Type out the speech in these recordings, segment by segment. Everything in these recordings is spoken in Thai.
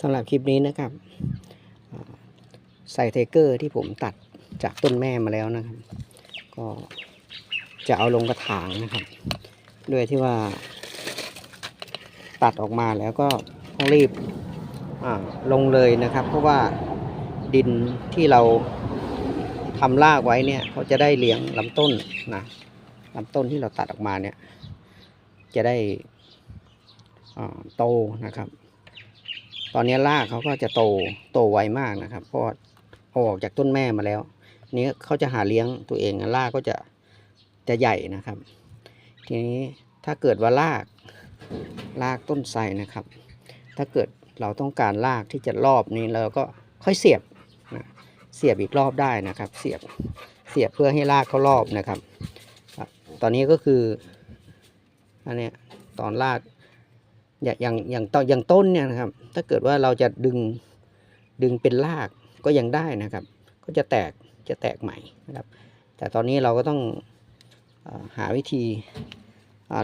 สำหรับคลิปนี้นะครับใส่เทเกอร์ที่ผมตัดจากต้นแม่มาแล้วนะครับ ก็จะเอาลงกระถางนะครับ ด้วยที่ว่า ตัดออกมาแล้วก็ต้องรีบลงเลยนะครับ เพราะว่าดินที่เราทำรากไว้เนี่ยเขาจะได้เลี้ยงลำต้นนะลำต้นที่เราตัดออกมาเนี่ย จะได้โตนะครับ ตอนนี้รากเขาก็จะโตโตไวมากนะครับเพราะออกจากต้นแม่มาแล้วนี้เขาจะหาเลี้ยงตัวเองรากก็จะจะใหญ่นะครับ ทีนี้ถ้าเกิดว่ารากรากต้นไทรนะครับ ถ้าเกิดเราต้องการรากที่จะรอบนี้เราก็ค่อยเสียบนะเสียบอีกรอบได้นะครับ เสียบเสียบเพื่อให้รากเขารอบนะครับ ตอนนี้ก็คืออันนี้ตอนราก อย่างอย่างอย่างตอนอย่างต้นเนี่ยนะครับ ถ้าเกิดว่าเราจะดึงดึงเป็นรากก็ยังได้นะครับ ก็จะแตกจะแตกใหม่นะครับ แต่ตอนนี้เราก็ต้องอหาวิธี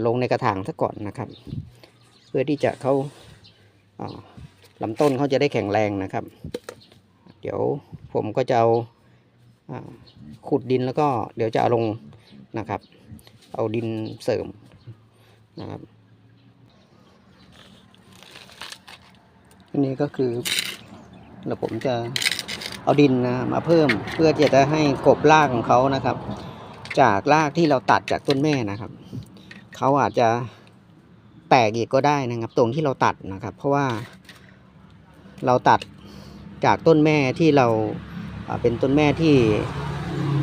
ลงในกระถางซะก่อนนะครับ เพื่อที่จะเขาอ่าลำต้นเขาจะได้แข็งแรงนะครับ เดี๋ยวผมก็จะเอาขุดดินแล้วก็เดี๋ยวจะเอาลงนะครับ เอาดินเสริมนะครับ อันนี้ก็คือแล้วผมจะเอาดินนะมาเพิ่มเพื่อจะได้ให้กบรากของเขานะครับ จากรากที่เราตัดจากต้นแม่นะครับเขาอาจจะแตกอีกก็ได้นะครับ ตรงที่เราตัดนะครับ เพราะว่าเราตัดจากต้นแม่ที่เราเป็นต้นแม่ที่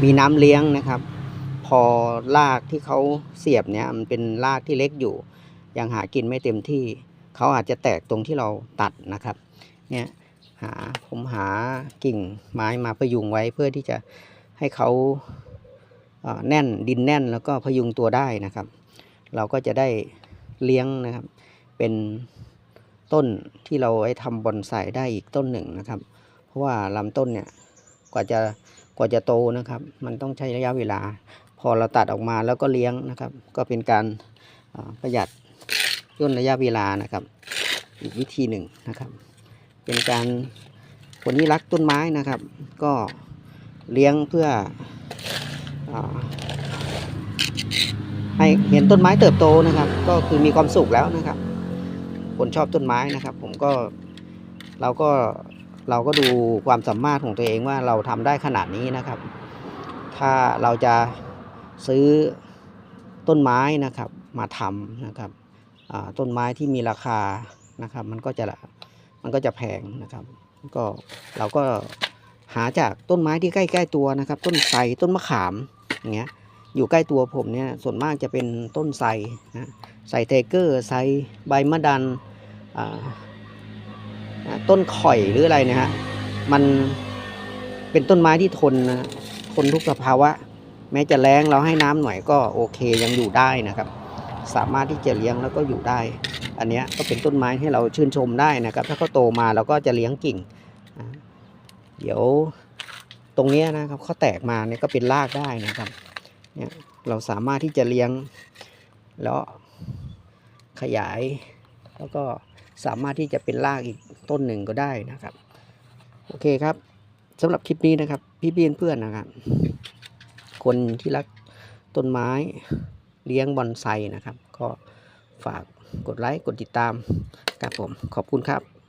มีน้ำเลี้ยงนะครับ พอรากที่เขาเสียบเนี่ยมันเป็นรากที่เล็กอยู่ ยังหากินไม่เต็มที่ เขาอาจจะแตกตรงที่เราตัดนะครับ เนี่ยหาผมหากิ่งไม้มาพยุงไว้เพื่อที่จะให้เขาแน่นดินแน่นแล้วก็พยุงตัวได้นะครับ เราก็จะได้เลี้ยงนะครับ เป็นต้นที่เราไว้ทำบอนไซได้อีกต้นหนึ่งนะครับ เพราะว่าลำต้นเนี่ยกว่าจะกว่าจะโตนะครับ มันต้องใช้ระยะเวลา พอเราตัดออกมาแล้วก็เลี้ยงนะครับ ก็เป็นการประหยัด ย่นระยะเวลานะครับ อีกวิธีหนึ่งนะครับ เป็นการคนที่รักต้นไม้นะครับ ก็เลี้ยงเพื่ออให้เห็นต้นไม้เติบโตนะครับ ก็คือมีความสุขแล้วนะครับ คนชอบต้นไม้นะครับ ผมก็เราก็เราก็ดูความสามารถของตัวเองว่าเราทำได้ขนาดนี้นะครับ ถ้าเราจะซื้อต้นไม้นะครับมาทำนะครับ ต้นไม้ที่มีราคานะครับ มันก็จะมันก็จะแพงนะครับ ก็เราก็หาจากต้นไม้ที่ใกล้ๆตัวนะครับ ต้นไทรต้นมะขามอย่างเงี้ยอยู่ใกล้ตัวผมเนี่ยส่วนมากจะเป็นต้นไทรนะไทรเทเกอร์ไทรใบมะดันต้นข่อยหรืออะไรนะฮะมันเป็นต้นไม้ที่ทนนะทนทุกสภาวะ แม้จะแรงเราให้น้ำหน่อยก็โอเคยังอยู่ได้นะครับ สามารถที่จะเลี้ยงแล้วก็อยู่ได้ อันนี้ก็เป็นต้นไม้ให้เราชื่นชมได้นะครับ ถ้าเขาโตมาเราก็จะเลี้ยงกิ่ง เดี๋ยวตรงนี้นะครับเขาแตกมาเนี่ยก็เป็นรากได้นะครับเนี่ยเราสามารถที่จะเลี้ยงแล้วขยายแล้วก็สามารถที่จะเป็นรากอีกต้นหนึ่งก็ได้นะครับ โอเคครับสำหรับคลิปนี้นะครับ พี่เพื่อนนะครับ คนที่รักต้นไม้ เลี้ยงบอนไซนะครับ ก็ฝากกดไลค์กดติดตามครับผมขอบคุณครับ